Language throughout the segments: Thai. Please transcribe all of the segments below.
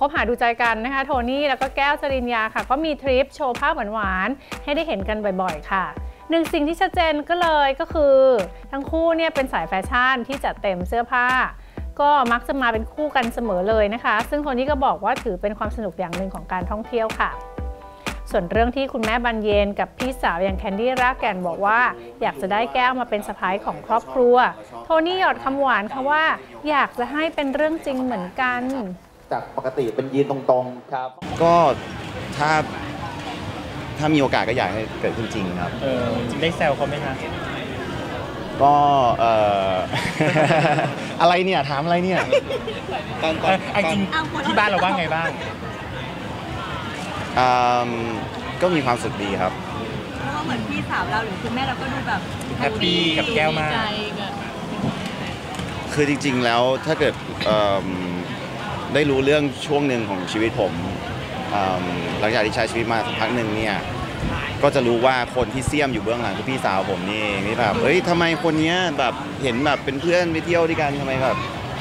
คบหาดูใจกันนะคะโทนี่แล้วก็แก้วจริญญาค่ะ ก็มีทริปโชว์ภาพหวานๆให้ได้เห็นกันบ่อยๆค่ะหนึ่งสิ่งที่ชัดเจนก็เลยก็คือ ทั้งคู่เนี่ยเป็นสายแฟชั่นที่จัดเต็มเสื้อผ้า ก็มักจะมาเป็นคู่กันเสมอเลยนะคะ ซึ่งโทนี่ก็บอกว่าถือเป็นความสนุกอย่างหนึ่งของการท่องเที่ยวค่ะส่วนเรื่องที่คุณแม่บันเยนกับพี่สาวอย่างแคนดี้รากแก่นบอกว่า อยากจะได้แก้วมาเป็นสะพ้ายของครอบครัว โทนี่หยอดคำหวานค่ะว่า อยากจะให้เป็นเรื่องจริงเหมือนกัน จากปกติเป็นยีนตรงๆครับ ก็ถ้าถ้ามีโอกาสก็อยากให้เกิดขึ้นจริงครับ เออจริงได้แซวเขาไหมคะก็เอ่อ อะไรเนี่ยถามอะไรเนี่ย ตอนตเออนอเอาจริงที่บ้านเราว่าไงบ้าง อืมก็มีความสุขดีครับ เพราะว่าเหมือนพี่สาวเราหรือคุณแม่เราก็ดูแบบแฮปปี้กับแก้วมากใจกับคือจริง ๆ แล้วถ้าเกิดเอิ่ม ได้รู้เรื่องช่วงหนึ่งของชีวิตผมอืมหลังจากที่ใช้ชีวิตมาสักพักหนึ่งเนี่ยก็จะรู้ว่าคนที่เสียมอยู่เบื้องหลังคือพี่สาวผมนี่เองที่แบบเฮ้ยทำไมคนเนี้ยแบบเห็นแบบเป็นเพื่อนไปเที่ยวด้วยกันทำไมแบบ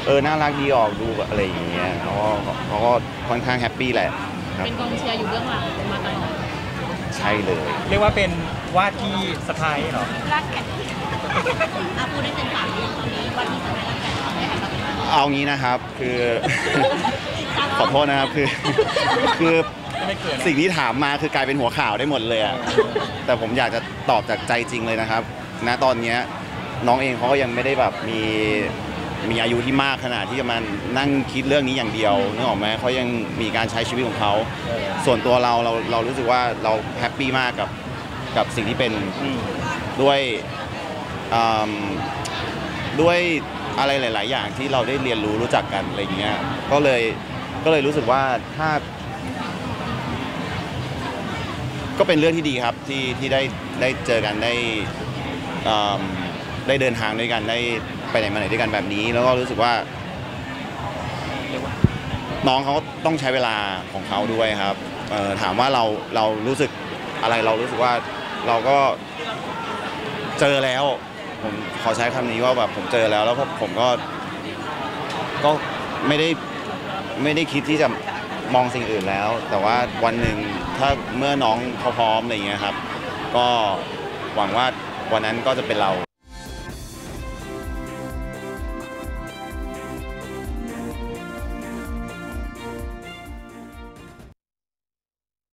เออน่ารักดีออกดูแบบอะไรอย่างเงี้ยเขาก็เขาก็ค่อนข้างแฮปปี้แหละครับเป็นกองเชียร์อยู่เบื้องหลังมาตลอดใช่เลย เรียกว่าเป็นว่าที่สะพ้ายเหรอรักแก่นอาพูดได้เต็มปาก เอางี้นะครับคือ ขอโทษนะครับคือ คือไม่เกินสิ่งที่ถามมาคือกลายเป็นหัวข่าวได้หมดเลยอะแต่ผมอยากจะตอบจากใจจริงเลยนะครับณตอนเนี้ยน้องเองเขาก็ยังไม่ได้แบบมีมีอายุที่มากขนาดที่จะมานั่งคิดเรื่องนี้อย่างเดียวนึกออกไหมเขายังมีการใช้ชีวิตของเขาส่วนตัวเราเราเรารู้สึกว่าเราแฮปปี้มากกับกับสิ่งที่เป็นอืมด้วยอืมด้วย อะไรหลาย ๆ อย่างที่เราได้เรียนรู้รู้จักกันอะไรเงี้ยก็เลยก็เลยรู้สึกว่าถ้า ก็เป็นเรื่องที่ดีครับที่ที่ได้ได้เจอกันได้ได้เดินทางด้วยกันได้ไปไหนมาไหนด้วยกันแบบนี้ แล้วก็รู้สึกว่า น้องเขาต้องใช้เวลาของเขาด้วยครับถามว่าเราเรารู้สึกอะไรเรารู้สึกว่าเราก็เจอแล้ว ผมขอใช้คำนี้ว่าแบบผมเจอแล้ว แล้วก็ผมก็ก็ไม่ได้ไม่ได้คิดที่จะมองสิ่งอื่นแล้ว แต่ว่าวันหนึ่งถ้าเมื่อน้องเขาพร้อมอะไรอย่างเงี้ยครับ ก็หวังว่าวันนั้นก็จะเป็นเรา